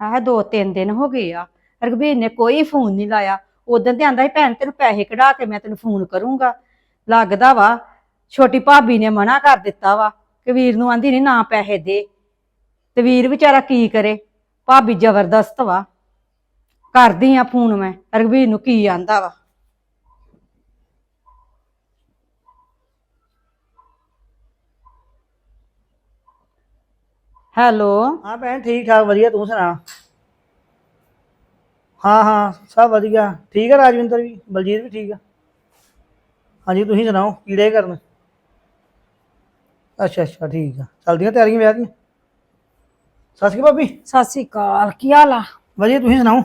ਹਾਂ ਦੋ ਤਿੰਨ ਦਿਨ ਹੋ ਗਏ ਆ। ਰਘਬੀਰ ਨੇ ਕੋਈ ਫੋਨ ਨਹੀਂ ਲਾਇਆ। ਉਦੋਂ ਤੇ ਆਂਦਾ ਸੀ, ਭੈਣ ਤੈਨੂੰ ਪੈਸੇ ਕਢਾ ਕੇ ਮੈਂ ਤੈਨੂੰ ਫੋਨ ਕਰੂੰਗਾ। ਲੱਗਦਾ ਵਾ, ਛੋਟੀ ਭਾਬੀ ਨੇ ਮਨਾ ਕਰ ਦਿੱਤਾ ਵਾ ਕਿ ਵੀਰ ਨੂੰ ਆਂਦੀ ਨਹੀਂ ਨਾ ਪੈਸੇ ਦੇ। ਤੇ ਵੀਰ ਵਿਚਾਰਾ ਕੀ ਕਰੇ? ਭਾਬੀ ਜ਼ਬਰਦਸਤ ਵਾ। ਕਰਦੀ ਆ ਫੋਨ ਮੈਂ। ਰਘਬੀਰ ਨੂੰ ਕੀ ਆਂਦਾ ਵਾ? ਹੈਲੋ। ਹਾਂ ਭੈਣ ਠੀਕ ਠਾਕ ਵਧੀਆ ਤੂੰ ਸੁਣਾ? ਹਾਂ ਹਾਂ ਸਭ ਵਧੀਆ। ਠੀਕ ਹੈ ਰਾਜਵਿੰਦਰ ਵੀ? ਬਲਜੀਤ ਵੀ ਠੀਕ ਆ? ਹਾਂਜੀ ਤੁਸੀਂ ਸੁਣਾਓ ਕੀੜੇ ਕਰਨ? ਅੱਛਾ ਅੱਛਾ ਠੀਕ ਆ। ਚਲਦੀਆਂ ਤਿਆਰੀਆਂ ਵਿਆਹ ਦੀਆਂ? ਸਤਿ ਸ਼੍ਰੀ ਅਕਾਲ ਭਾਬੀ। ਸਤਿ ਸ੍ਰੀ ਅਕਾਲ ਕੀ ਹਾਲ ਆ? ਵਧੀਆ ਤੁਸੀਂ ਸੁਣਾਓ?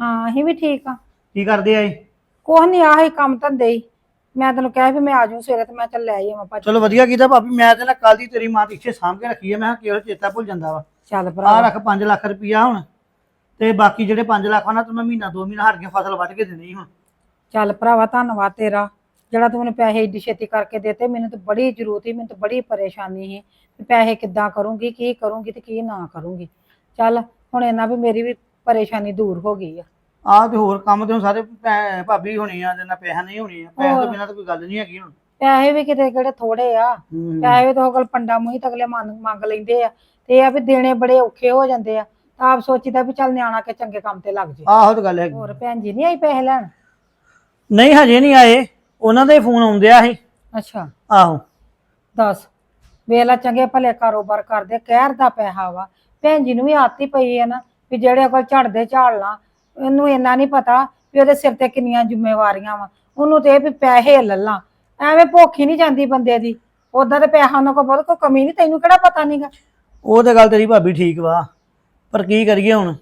ਹਾਂ ਅਸੀਂ ਵੀ ਠੀਕ ਆ। ਕੀ ਕਰਦੇ ਆਏ ਕੁਛ ਨਹੀਂ ਆਹੀ ਕੰਮ ਧੰਦੇ ਹੀ। ਮੈਂ ਤੈਨੂੰ ਕਿਹਾ ਵੀ ਮੈਂ ਆ ਜਾਊਂ ਸਵੇਰੇ ਤੇ ਮੈਂ ਚੱਲ ਲੈ ਆਈ ਆਵਾਂ ਭਾਜੀ ਚਲੋ ਵਧੀਆ ਕੀਤਾ ਭਾਬੀ ਮੈਂ ਤੇ ਨਾ ਕੱਲ ਦੀ ਤੇਰੀ ਮਾਂ ਦੀ ਇੱਥੇ ਸਾਂਭ ਕੇ ਰੱਖੀ ਹੈ ਮੈਂ ਕਿਹਾ ਕੇਵਲ ਚੇਤਾ ਭੁੱਲ ਜਾਂਦਾ ਵਾ। ਚੱਲ ਆ ਭਰਾ ਰੱਖ 5 ਲੱਖ ਰੁਪਈਆ ਹੁਣ ਤੇ ਬਾਕੀ ਜਿਹੜੇ 5 ਲੱਖ ਆ ਨਾ ਮੈਂ ਮਹੀਨਾ ਦੋ ਮਹੀਨਾ ਹਟ ਗਿਆ ਫਸਲ ਵੱਢ ਕੇ ਦੇਣੀ ਹੁਣ। ਚੱਲ ਭਰਾਵਾ ਧੰਨਵਾਦ ਤੇਰਾ ਜਿਹੜਾ ਤੂੰ ਮੈਨੂੰ ਪੈਸੇ ਏਡੀ ਛੇਤੀ ਕਰਕੇ ਦਿੱਤੇ ਮੈਨੂੰ ਤਾਂ ਬੜੀ ਜ਼ਰੂਰਤ ਸੀ ਮੈਨੂੰ ਤਾਂ ਬੜੀ ਪਰੇਸ਼ਾਨੀ ਸੀ ਵੀ ਪੈਸੇ ਕਿੱਦਾਂ ਕਰੂੰਗੀ ਕੀ ਕਰੂੰਗੀ ਤੇ ਕੀ ਨਾ ਕਰੂੰਗੀ। ਚੱਲ ਹੁਣ ਇਹਨਾਂ ਵੀ ਮੇਰੀ ਵੀ ਪਰੇਸ਼ਾਨੀ ਦੂਰ ਹੋ ਗਈ ਆ। ਆਹ ਤੇ ਹੋਰ ਕੰਮ ਤੇ ਹੁਣ ਸਾਰੇ ਭੈ- ਭਾਬੀ ਹੋਣੀ ਆ ਜਿੰਨਾ ਪੈਸਾ ਨਹੀਂ ਹੋਣੀ ਆ ਪੈਸੇ। ਤੋਂ ਬਿਨਾਂ ਤਾਂ ਕੋਈ ਗੱਲ ਨਹੀਂ ਹੈਗੀ ਹੁਣ। ਪੈਸੇ ਵੀ ਕਿਤੇ ਕਿਹੜੇ ਥੋੜੇ ਆ। ਪੈਸੇ ਵੀ ਤਾਂ ਉਹ ਕੋਲ ਪੰਡਾ ਮੂੰਹ ਤਗਲੇ ਮੰਗ ਲੈਂਦੇ ਆ। ਤੇ ਇਹ ਆ ਵੀ ਦੇਣੇ ਬੜੇ ਔਖੇ ਹੋ ਜਾਂਦੇ ਆ। ਤਾਂ ਆਪ ਸੋਚੀਦਾ ਵੀ ਚੱਲ ਨਿਆਣਾ ਕੇ ਚੰਗੇ ਕੰਮ ਤੇ ਲੱਗ ਜੇ। ਆਹੋ ਤਾਂ ਗੱਲ ਹੈਗੀ। ਹੋਰ ਭੈਣ ਜੀ ਨਹੀਂ ਆਈ ਪੈਸੇ ਲੈਣ? ਨਹੀਂ ਹਜੇ ਨਹੀਂ ਆਏ। ਉਹਨਾਂ ਦਾ ਫੋਨ ਆਉਂਦਿਆ ਸੀ। ਅੱਛਾ। ਆਹੋ। ਦੱਸ। ਵੇਲਾ ਚੰਗੇ ਭਲੇ ਕਾਰੋਬਾਰ ਕਰਦੇ ਕਹਿਰ ਦਾ ਪੈਸਾ ਵਾ। ਭੈਣ ਜੀ ਨੂੰ ਵੀ ਆਤੀ ਪਈ ਹੈ ਨਾ ਵੀ ਜਿਹੜੇ ਕੋਲ ਝੜਦੇ ਝਾੜਨਾ ਇਹਨੂੰ ਇੰਨਾ ਨਹੀਂ ਪਤਾ ਵੀ ਉਹਦੇ ਸਿਰ ਤੇ ਕਿੰਨੀਆਂ ਜ਼ਿੰਮੇਵਾਰੀਆਂ ਵਾ। ਉਹਨੂੰ ਤੇ ਇਹ ਵੀ ਪੈਸੇ ਲੱਲਾਂ। ਐਵੇਂ ਭੁੱਖ ਹੀ ਨਹੀਂ ਜਾਂਦੀ ਬੰਦੇ ਦੀ। ਉਦਾਂ ਤੇ ਪੈਸਾ ਉਹਨਾਂ ਕੋਲ ਬਹੁਤ ਕੋਈ ਕਮੀ ਨਹੀਂ ਤੈਨੂੰ ਕਿਹੜਾ ਪਤਾ ਨਹੀਂਗਾ ਉਹ ਤੇ ਗੱਲ ਤੇਰੀ ਭਾਬੀ ਠੀਕ ਵਾ। ਪਰ ਕੀ ਕਰੀਏ ਹੁਣ?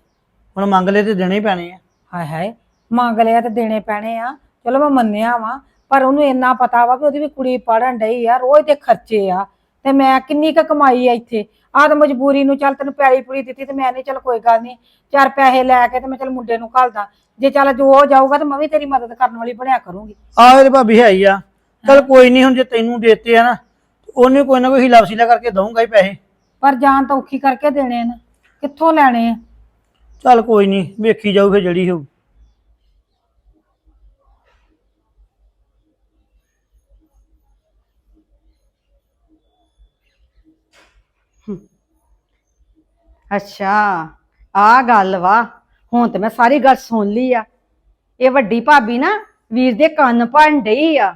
ਹੁਣ ਮੰਗ ਲਏ ਤੇ ਦੇਣੇ ਹੀ ਪੈਣੇ ਆ। ਹਾਏ ਹਾਏ ਮੰਗ ਲਿਆ ਤੇ ਦੇਣੇ ਪੈਣੇ ਆ। ਚਲੋ ਮੈਂ ਮੰਨਿਆ ਵਾਂ ਪਰ ਉਹਨੂੰ ਇੰਨਾ ਪਤਾ ਵਾ ਵੀ ਉਹਦੀ ਵੀ ਕੁੜੀ ਪੜਨ ਡਈ ਆ ਰੋਜ਼ ਦੇ ਖਰਚੇ ਆ। ਤੇ ਮੈਂ ਕਿੰਨੀ ਕੁ ਕਮਾਈ ਆ ਇੱਥੇ। ਆਹ ਤਾਂ ਮਜਬੂਰੀ ਨੂੰ ਚੱਲ ਤੈਨੂੰ ਪਿਆਰੀ ਪੁੜੀ ਦਿੱਤੀ ਤੇ ਮੈਂ ਨਹੀਂ ਚੱਲ ਕੋਈ ਗੱਲ ਨਹੀਂ ਚਾਰ ਪੈਸੇ ਲੈ ਕੇ ਤੇ ਮੈਂ ਚੱਲ ਮੁੰਡੇ ਨੂੰ ਘੱਲਦਾ। ਜੇ ਚੱਲ ਜੋ ਹੋ ਜਾਊਗਾ ਤੇ ਮੈਂ ਵੀ ਤੇਰੀ ਮਦਦ ਕਰਨ ਵਾਲੀ ਬਣਿਆ ਕਰੂੰਗੀ। ਆਹ ਤੇ ਭਾਬੀ ਹੈ ਹੀ ਆ। ਚਲ ਕੋਈ ਨਹੀਂ ਹੁਣ ਜੇ ਤੈਨੂੰ ਦੇਤੇ ਆ ਨਾ ਉਹਨੇ ਕੋਈ ਨਾ ਕੋਈ ਹਿਲਾ ਵਸੀਲਾ ਕਰਕੇ ਦਊਂਗਾ ਹੀ ਪੈਸੇ। ਪਰ ਜਾਨ ਤਾਂ ਔਖੀ ਕਰਕੇ ਦੇਣੇ ਨੇ। ਕਿੱਥੋਂ ਲੈਣੇ ਆ? ਚੱਲ ਕੋਈ ਨਹੀਂ ਵੇਖੀ ਜਾਊ ਫਿਰ ਜਿਹੜੀ ਹੋਊ। ਅੱਛਾ ਆ ਗੱਲ ਵਾ। ਹੁਣ ਤੇ ਮੈਂ ਸਾਰੀ ਗੱਲ ਸੁਣ ਲਈ ਆ। ਇਹ ਵੱਡੀ ਭਾਬੀ ਨਾ ਵੀਰ ਦੇ ਕੰਨ ਭੰਨ ਡਈ ਆ।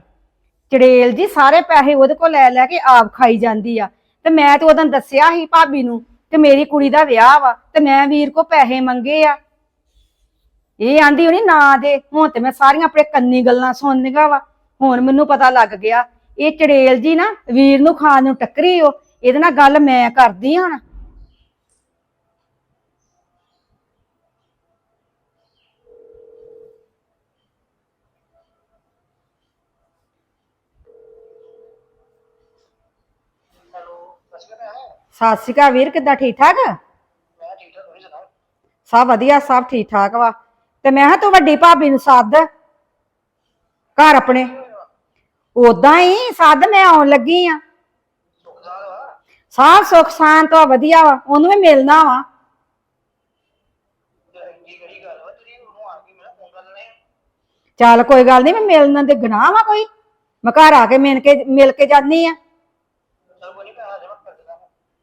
ਚੜੇਲ ਜੀ ਸਾਰੇ ਪੈਸੇ ਉਹਦੇ ਕੋਲ ਲੈ ਲੈ ਕੇ ਆਪ ਖਾਈ ਜਾਂਦੀ ਆ। ਤੇ ਮੈਂ ਤੇ ਉਹਦੋਂ ਦੱਸਿਆ ਸੀ ਭਾਬੀ ਨੂੰ ਕਿ ਮੇਰੀ ਕੁੜੀ ਦਾ ਵਿਆਹ ਵਾ ਤੇ ਮੈਂ ਵੀਰ ਕੋ ਪੈਸੇ ਮੰਗੇ ਆ। ਇਹ ਆਂਦੀ ਹੋਣੀ ਨਾ ਦੇ। ਹੁਣ ਤੇ ਮੈਂ ਸਾਰੀਆਂ ਆਪਣੇ ਕੰਨੀ ਗੱਲਾਂ ਸੁਣ ਲਈਆਂ ਵਾ। ਹੁਣ ਮੈਨੂੰ ਪਤਾ ਲੱਗ ਗਿਆ। ਇਹ ਚੜੇਲ ਜੀ ਨਾ ਵੀਰ ਨੂੰ ਖਾਣ ਨੂੰ ਟੱਕਰੀ ਉਹ ਇਹਦੇ ਨਾਲ ਗੱਲ ਮੈਂ ਕਰਦੀ ਹਾਂ ਸਤਿ ਸ਼੍ਰੀ ਅਕਾਲ ਵੀਰ ਕਿੱਦਾਂ ਠੀਕ ਠਾਕ? ਸਭ ਵਧੀਆ ਸਭ ਠੀਕ ਠਾਕ ਵਾ। ਤੇ ਮੈਂ ਕਿਹਾ ਤੂੰ ਵੱਡੀ ਭਾਬੀ ਨੂੰ ਸੱਦ ਘਰ ਆਪਣੇ। ਉਦਾਂ ਹੀ ਸੱਦ ਮੈਂ ਆਉਣ ਲੱਗੀ ਆ। ਸਭ ਸੁੱਖ ਸ਼ਾਂਤ ਵਾ ਵਧੀਆ ਵਾ ਉਹਨੂੰ ਵੀ ਮਿਲਣਾ ਵਾ। ਚੱਲ ਕੋਈ ਗੱਲ ਨਹੀਂ ਮੈਂ ਮਿਲਣ ਦੇ ਗੁਨਾਹ ਵਾ ਕੋਈ। ਮੈਂ ਘਰ ਆ ਕੇ ਮਿਲ ਕੇ ਮਿਲ ਕੇ ਜਾਂਦੀ ਆ।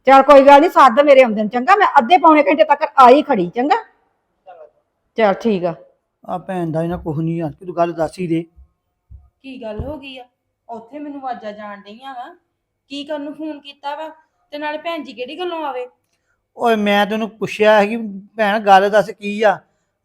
ਚੱਲ ਕੋਈ ਗੱਲ ਨਹੀਂ ਸੱਦ ਮੇਰੇ ਆਉਂਦੇ ਨੂੰ ਚੰਗਾ? ਮੈਂ ਅੱਧੇ ਪੌਣੇ ਘੰਟੇ ਤੱਕ ਆਈ ਖੜੀ ਚੰਗਾ? ਚੱਲ ਠੀਕ ਆ। ਆ ਭੈਣ ਦਾ ਇਹਨਾਂ ਕੁਝ ਨਹੀਂ ਆ ਤੂੰ ਗੱਲ ਦੱਸ ਹੀ ਦੇ। ਕੀ ਗੱਲ ਹੋ ਗਈ ਆ? ਉੱਥੇ ਮੈਨੂੰ ਆਵਾਜ਼ਾਂ ਜਾਣ ਡਈਆਂ ਵਾ। ਕੀ ਕਰਨ ਨੂੰ ਫੋਨ ਕੀਤਾ ਵਾ? ਤੇ ਨਾਲੇ ਭੈਣ ਜੀ ਕਿਹੜੀ ਗੱਲੋਂ ਆਵੇ? ਓਏ ਮੈਂ ਤੈਨੂੰ ਪੁੱਛਿਆ ਹੈ ਕਿ ਭੈਣ ਗੱਲ ਦੱਸ ਕੀ ਆ?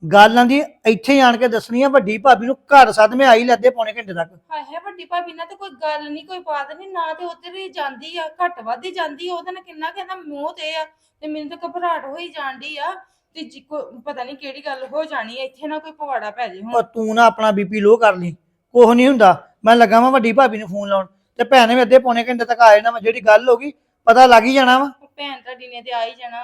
ਗੱਲਾਂ ਦੀ ਇੱਥੇ ਆਣ ਕੇ ਦੱਸਣੀ ਆ ਵੱਡੀ ਭਾਬੀ ਨੂੰ ਘਰ ਸੱਦ ਮੈਂ ਆਈ ਲੱਦੇ ਪੌਣੇ ਘੰਟੇ ਤੱਕ। ਹਾਏ ਹਾਏ ਵੱਡੀ ਭਾਬੀ ਨਾਲ ਤੇ ਕੋਈ ਗੱਲ ਨਹੀਂ ਕੋਈ ਬਾਤ ਨਹੀਂ ਨਾ ਤੇ ਉੱਧਰ ਹੀ ਜਾਂਦੀ ਆ ਘੱਟ ਵੱਧ ਹੀ ਜਾਂਦੀ ਆ ਉਹਦੇ ਨਾਲ ਕਿੰਨਾ ਕਹਿੰਦਾ ਮੂੰਹ ਤੇ ਆ ਤੇ ਮੈਨੂੰ ਤਾਂ ਘਬਰਾਹਟ ਹੋਈ ਜਾਂਦੀ ਆ ਤੇ ਜੀ ਕੋ ਪਤਾ ਨਹੀਂ ਕਿਹੜੀ ਗੱਲ ਹੋ ਜਾਣੀ ਆ ਇੱਥੇ ਨਾ ਕੋਈ ਪਵਾੜਾ ਪੈ ਜੇ ਉਹ ਹੁਣ ਤੂੰ ਨਾ ਆਪਣਾ ਬੀਪੀ ਲੋ ਕਰ ਲਈ ਕੁਛ ਨਹੀਂ ਹੁੰਦਾ। ਮੈਂ ਲੱਗਾ ਵਾਂ ਵੱਡੀ ਭਾਬੀ ਨੂੰ ਫੋਨ ਲਾਉਣ ਤੇ ਭੈਣ ਨੇ ਵੀ ਅੱਧੇ ਪੌਣੇ ਘੰਟੇ ਤੱਕ ਆ ਜਾਣਾ ਵਾ ਜਿਹੜੀ ਗੱਲ ਹੋ ਗਈ ਪਤਾ ਲੱਗ ਹੀ ਜਾਣਾ ਵਾ। ਭੈਣ ਤੁਹਾਡੀ ਨੇ ਤੇ ਆ ਹੀ ਜਾਣਾ।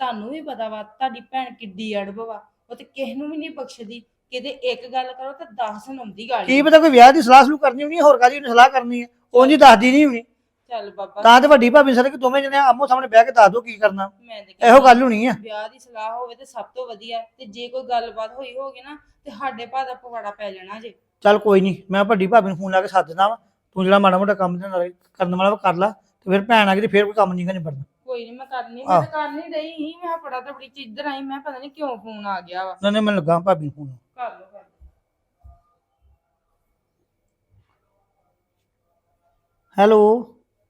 ਤੁਹਾਨੂੰ ਵੀ ਪਤਾ ਵਾ ਤੁਹਾਡੀ ਭੈਣ ਕਿੱਡੀ ਅੜਬ ਵਾ। ਉਹ ਤੇ ਕਿਸੇ ਨੂੰ ਵੀ ਨਹੀਂ ਬਖਸ਼ਦੀ। ਕਿਤੇ ਇੱਕ ਗੱਲ ਕਰੋ ਤਾਂ 10 ਸੁਣਾਉਂਦੀ ਗਾਲੀ। ਕੀ ਪਤਾ ਕੋਈ ਵਿਆਹ ਦੀ ਸਲਾਹ ਸਲੂਹ ਕਰਨੀ ਹੋਣੀ ਹੋਰ ਕਾਦੀ ਸਲਾਹ ਕਰਨੀ ਹੈ ਉਂਝ ਹੀ ਦੱਸਦੀ ਨਹੀਂ ਹੋਣੀ। ਚੱਲ ਬਾਬਾ। ਤਾਂ ਤੇ ਵੱਡੀ ਭਾਬੀ ਸਾਰੇ ਕਿ ਦੋਵੇਂ ਜਣੇ ਆਮੋ ਸਾਹਮਣੇ ਬਹਿ ਕੇ ਦੱਸ ਦੋ ਕੀ ਕਰਨਾ। ਮੈਂ ਤੇ ਇਹੋ ਗੱਲ ਹੋਣੀ ਆ। ਵਿਆਹ ਦੀ ਸਲਾਹ ਹੋਵੇ ਤੇ ਸਭ ਤੋਂ ਵਧੀਆ। ਤੇ ਜੇ ਕੋਈ ਗੱਲਬਾਤ ਹੋਈ ਹੋਗੀ ਨਾ ਤੇ ਸਾਡੇ ਭਾ ਦਾ ਪਵਾੜਾ ਪੈ ਜਾਣਾ ਜੇ। ਚੱਲ ਕੋਈ ਨਹੀਂ ਮੈਂ ਵੱਡੀ ਭਾਬੀ ਨੂੰ ਫੋਨ ਲਾ ਕੇ ਸੱਦ ਦਿੰਦਾ ਵਾ। ਤੂੰ ਜਿਹੜਾ ਮਾੜਾ ਮੋਟਾ ਕੰਮ ਦੇ ਨਾਲ ਕਰਨ ਵਾਲਾ ਵਾ ਕਰ ਲਾ। ਤੇ ਫਿਰ ਭੈਣ ਆ ਗਈ ਤੇ ਫਿਰ ਕੋਈ ਕੰਮ ਨਹੀਂ ਕਰਨੀ ਕੋਈ ਨਹੀਂ ਮੈਂ ਕਰਨੀ ਮੈਂ ਤਾਂ ਕਰ ਨਹੀਂ ਰਹੀ ਸੀ ਮੈਂ ਪੜਾ ਤਾਂ ਬੜੀ ਚੀਜ਼ ਇੱਧਰ ਆਈ ਮੈਂ ਪਤਾ ਨਹੀਂ ਕਿਉਂ ਫੋਨ ਆ ਗਿਆ ਵਾ। ਉਹਨਾਂ ਨੇ ਮੈਨੂੰ ਲੱਗਾ ਭਾਬੀ ਨੂੰ ਫੋਨ ਕਰ ਲਓ ਕਰ ਲਓ। ਹੈਲੋ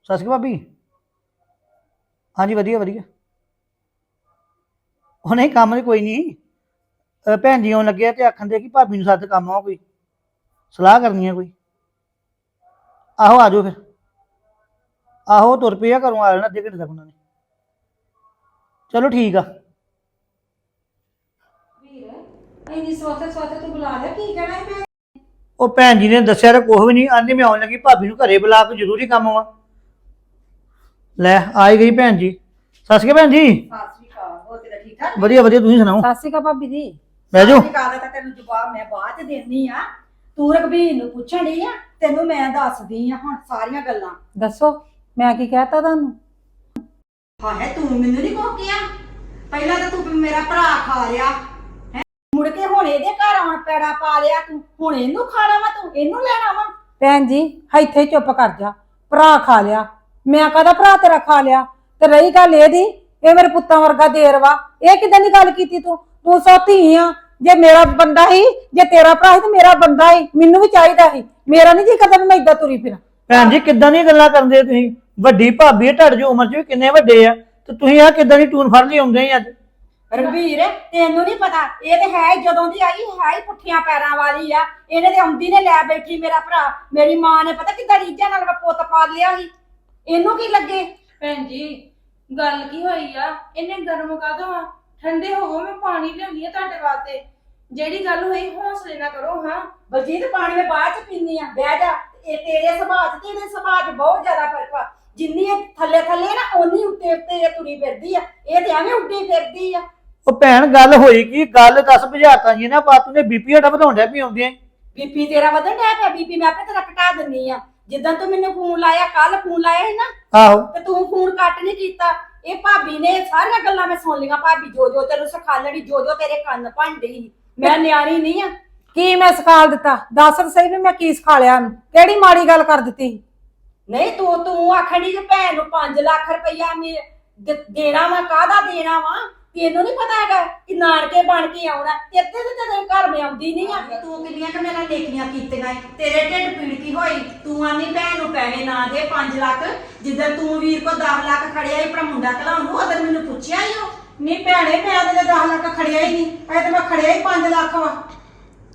ਸਤਿ ਸ਼੍ਰੀ ਅਕਾਲ ਭਾਬੀ। ਹਾਂਜੀ ਵਧੀਆ ਵਧੀਆ। ਉਹ ਨਹੀਂ ਕੰਮ ਤੇ ਕੋਈ ਨਹੀਂ ਅਹ ਭੈਣ ਜੀ ਆਉਣ ਲੱਗੇ ਆ ਤੇ ਆਖਣ ਦੇ ਕਿ ਭਾਬੀ ਨੂੰ ਸੱਦ ਕੰਮ ਆ ਕੋਈ। ਸਲਾਹ ਕਰਨੀ ਆ ਕੋਈ। ਆਹੋ ਆ ਜਾਓ ਫਿਰ। ਆਹੋ ਤੁਰ ਪਿਆ ਘਰੋਂ ਆ ਜਾਣਾ ਅੱਧੇ ਘੰਟੇ ਤੱਕ ਉਹਨਾਂ ਨੇ। ਚਲੋ ਠੀਕ ਆ। ਵੀਰ ਇੰਨੀ ਸੋਤੇ ਸੋਤੇ ਤੂੰ ਬੁਲਾ ਲਿਆ ਕੀ ਕਹਿਣਾ ਮੈਂ ਉਹ ਭੈਣ ਜੀ ਨੇ ਦੱਸਿਆ ਤਾਂ ਕੁਛ ਵੀ ਨਹੀਂ ਆਂਦੇ ਮੈਂ ਆਉਣ ਲੱਗੀ ਭਾਬੀ ਨੂੰ ਘਰੇ ਬੁਲਾ ਕੇ ਜ਼ਰੂਰੀ ਕੰਮ ਵਾ। ਲੈ ਆਈ ਗਈ ਭੈਣ ਜੀ। ਸਤਿ ਸ਼੍ਰੀ ਅਕਾਲ ਭੈਣ ਜੀ। ਸਤਿ ਸ੍ਰੀ ਅਕਾਲ ਹੋਰ ਤੇਰਾ ਠੀਕ ਠਾਕ? ਵਧੀਆ ਵਧੀਆ ਤੁਸੀਂ ਸੁਣਾਓ? ਸਤਿ ਸ਼੍ਰੀ ਅਕਾਲ ਭਾਬੀ ਜੀ। ਬਹਿ ਜਾਓ। ਸਤਿ ਸ੍ਰੀ ਅਕਾਲ ਦਾ ਤਾਂ ਤੈਨੂੰ ਜਵਾਬ ਮੈਂ ਬਾਅਦ ਚ ਦੇਣੀ ਆ। ਤੂੰ ਰਘਬੀਰ ਨੂੰ ਪੁੱਛਣ ਡਈ ਆ ਤੈਨੂੰ ਮੈਂ ਦੱਸਦੀ ਆ ਹੁਣ ਸਾਰੀਆਂ ਗੱਲਾਂ। ਦੱਸੋ ਮੈਂ ਕੀ ਕਹਿਤਾ ਤੁਹਾਨੂੰ? ਹਾਂ ਹੈ ਤੂੰ ਮੈਨੂੰ ਨਹੀਂ ਕੋ ਕਿਹਾ ਪਹਿਲਾਂ ਤਾਂ ਤੂੰ ਮੇਰਾ ਭਰਾ ਖਾ ਲਿਆ। ਹੈ? ਮੁੜ ਕੇ ਹੁਣ ਇਹਦੇ ਘਰ ਆਉਣ ਪੈੜਾ ਪਾ ਲਿਆ ਤੂੰ। ਹੁਣ ਇਹਨੂੰ ਖਾਣਾ ਵਾ ਤੂੰ ਇਹਨੂੰ ਲੈਣਾ ਵਾ। ਭੈਣ ਜੀ ਇੱਥੇ ਹੀ ਚੁੱਪ ਕਰ ਜਾ। ਭਰਾ ਖਾ ਲਿਆ। ਮੈਂ ਕਹਦਾ ਭਰਾ ਤੇਰਾ ਖਾ ਲਿਆ? ਤੇ ਰਹੀ ਗੱਲ ਇਹਦੀ ਇਹ ਮੇਰੇ ਪੁੱਤਾਂ ਵਰਗਾ ਦੇਰ ਵਾ। ਇਹ ਕਿਦਾਂ ਦੀ ਗੱਲ ਕੀਤੀ ਤੂੰ? ਤੂੰ ਸੋ ਧੀ ਆ। ਜੇ ਮੇਰਾ ਬੰਦਾ ਹੀ ਜੇ ਤੇਰਾ ਭਰਾ ਹੀ ਤੇ ਮੇਰਾ ਬੰਦਾ ਹੀ। ਮੈਨੂੰ ਵੀ ਚਾਹੀਦਾ ਸੀ। ਮੇਰਾ ਨਹੀਂ ਜੀ ਕਦਮ ਮੈਂ ਇਦਾਂ ਤੁਰੀ ਫਿਰਾਂ। ਭੈਣ ਜੀ ਕਿੱਦਾਂ ਦੀਆਂ ਗੱਲਾਂ ਕਰਦੇ ਤੁਸੀਂ? ਵੱਡੀ ਭਾਬੀ ਤੁਹਾਡੇ ਜੋ ਉਮਰ 'ਚ ਵੀ ਕਿੰਨੇ ਵੱਡੇ ਆ। ਤੇ ਤੁਸੀਂ ਆ ਕਿੱਦਾਂ ਦੀ ਟੂਨ ਫੜ ਲਈ ਆਉਂਦੇ ਆ ਅੱਜ? ਰਘਬੀਰ ਤੈਨੂੰ ਨਹੀਂ ਪਤਾ ਇਹ ਤੇ ਹੈ ਹੀ ਜਦੋਂ ਦੀ ਆਈ ਹੈ ਹੀ ਪੁੱਠੀਆਂ ਪੈਰਾਂ ਵਾਲੀ ਆ। ਇਹਨੇ ਤੇ ਆਉਂਦੀ ਨੇ ਲੈ ਬੈਠੀ ਮੇਰਾ ਭਰਾ। ਮੇਰੀ ਮਾਂ ਨੇ ਪਤਾ ਕਿੱਦਾਂ ਰੀਝਾਂ ਨਾਲ ਪੁੱਤ ਪਾਲ ਲਿਆ ਸੀ। ਇਹਨੂੰ ਕੀ ਲੱਗੇ? ਭੈਣ ਜੀ ਗੱਲ ਕੀ ਹੋਈ ਆ? ਇਹਨੇ ਗਰਮ ਕਾਹਦੋਂ ਆ? ਠੰਡੇ ਹੋਵੋ ਮੈਂ ਪਾਣੀ ਲਿਆਉਣੀ ਆ ਤੁਹਾਡੇ ਵਾਸਤੇ। ਜਿਹੜੀ ਗੱਲ ਹੋਈ ਹੌਸਲੇ ਨਾਲ ਕਰੋ ਹਾਂ। ਬਲਜੀਤ ਪਾਣੀ ਮੈਂ ਬਾਅਦ ਚ ਪੀਨੀ ਆ। ਬਹਿ ਜਾ ਇਹ ਤੇਰੇ ਸੁਭਾਅ ਚ ਤੇ ਇਹਦੇ ਸੁਭਾਅ ਚ ਬਹੁਤ ਜ਼ਿਆਦਾ ਫ਼ਰਕ ਆ। ਜਿੰਨੀ ਇਹ ਥੱਲੇ ਥੱਲੇ ਨਾ ਓਨੀ ਉੱਤੇ ਉੱਤੇ ਇਹ ਤੁਰੀ ਫਿਰਦੀ ਆ। ਇਹ ਤੇ ਐਵੇਂ ਉੱਡੀ ਫਿਰਦੀ ਆ। ਉਹ ਭੈਣ ਗੱਲ ਹੋਈ ਕੀ? ਗੱਲ ਦੱਸ ਬੁਝਾਤਾ ਜੀ ਨਾ ਬਾਤ ਨੇ ਬੀਪੀ ਹਟਾ ਡਿਆ ਪਈ ਆਉਂਦੇ ਬੀਪੀ ਤੇਰਾ ਵਧਣ ਡਿਆ ਪਿਆ ਬੀਪੀ ਮੈਂ ਆਪੇ ਤੇਰਾ ਘਟਾ ਦਿੰਨੀ ਆ। ਜਿੱਦਾਂ ਤੂੰ ਮੈਨੂੰ ਫੋਨ ਲਾਇਆ ਕੱਲ ਫੋਨ ਲਾਇਆ ਸੀ ਨਾ ਆਹੋ। ਤੇ ਤੂੰ ਫੋਨ ਕੱਟ ਨਹੀਂ ਕੀਤਾ। ਇਹ ਭਾਬੀ ਨੇ ਸਾਰੀਆਂ ਗੱਲਾਂ ਮੈਂ ਸੁਣ ਲਈਆਂ ਭਾਬੀ ਜੋ ਜੋ ਤੈਨੂੰ ਸਿਖਾਲਣੀ ਜੋ ਜੋ ਤੇਰੇ ਕੰਨ ਭੰਡੀ ਸੀ। ਮੈਂ ਨਿਆਣੀ ਨਹੀਂ ਆ। ਕੀ ਮੈਂ ਸਿਖਾਲ ਦਿੱਤਾ? ਦੱਸ ਤਾਂ ਸਹੀ ਵੀ ਮੈਂ ਕੀ ਸਿਖਾ ਲਿਆ ਉਹਨੂੰ ਕਿਹੜੀ ਮਾੜੀ ਗੱਲ ਕਰ ਦਿੱਤੀ? ਨਹੀਂ, ਤੂੰ ਤੂੰ ਆਖਣੀ ਜੇ ਭੈਣ ਨੂੰ 5 ਲੱਖ ਰੁਪਈਆ ਮੇ ਦ- ਦੇਣਾ ਵਾ, ਕਾਹਦਾ ਦੇਣਾ ਵਾ? ਤੈਨੂੰ ਨਹੀਂ ਪਤਾ ਹੈਗਾ ਕਿ ਨਾਨਕੇ ਬਣ ਕੇ ਆਉਣਾ। ਤੇ ਇੱਥੇ ਤੇ ਤੇਰੇ ਘਰ ਮੈਂ ਆਉਂਦੀ ਨਹੀਂ ਆ। ਤੂੰ ਕਿੰਨੀਆਂ ਕਿ ਮੇਰਾ ਨੇਕੀਆਂ ਕੀਤੀਆਂ ਏ? ਤੇਰੇ ਢਿੱਡ ਪੀੜਤੀ ਹੋਈ? ਤੂੰ ਆਨੀ ਭੈਣ ਨੂੰ ਪੈਸੇ ਨਾ ਦੇ 5 ਲੱਖ। ਜਿੱਦਾਂ ਤੂੰ ਵੀਰ ਕੋ 10 ਲੱਖ ਖੜਿਆ ਈ ਆਪਣਾ ਮੁੰਡਾ ਘਲਾਉਣ ਨੂੰ, ਉਦੋਂ ਮੈਨੂੰ ਪੁੱਛਿਆ ਈ ਉਹ ਨਹੀਂ ਭੈਣੇ, ਮੈਂ ਤੇ 10 ਲੱਖ ਖੜਿਆ ਹੀ ਨਹੀਂ ਐ ਤੇ ਮੈਂ ਖੜਿਆ ਹੀ 5 ਲੱਖ ਵਾ।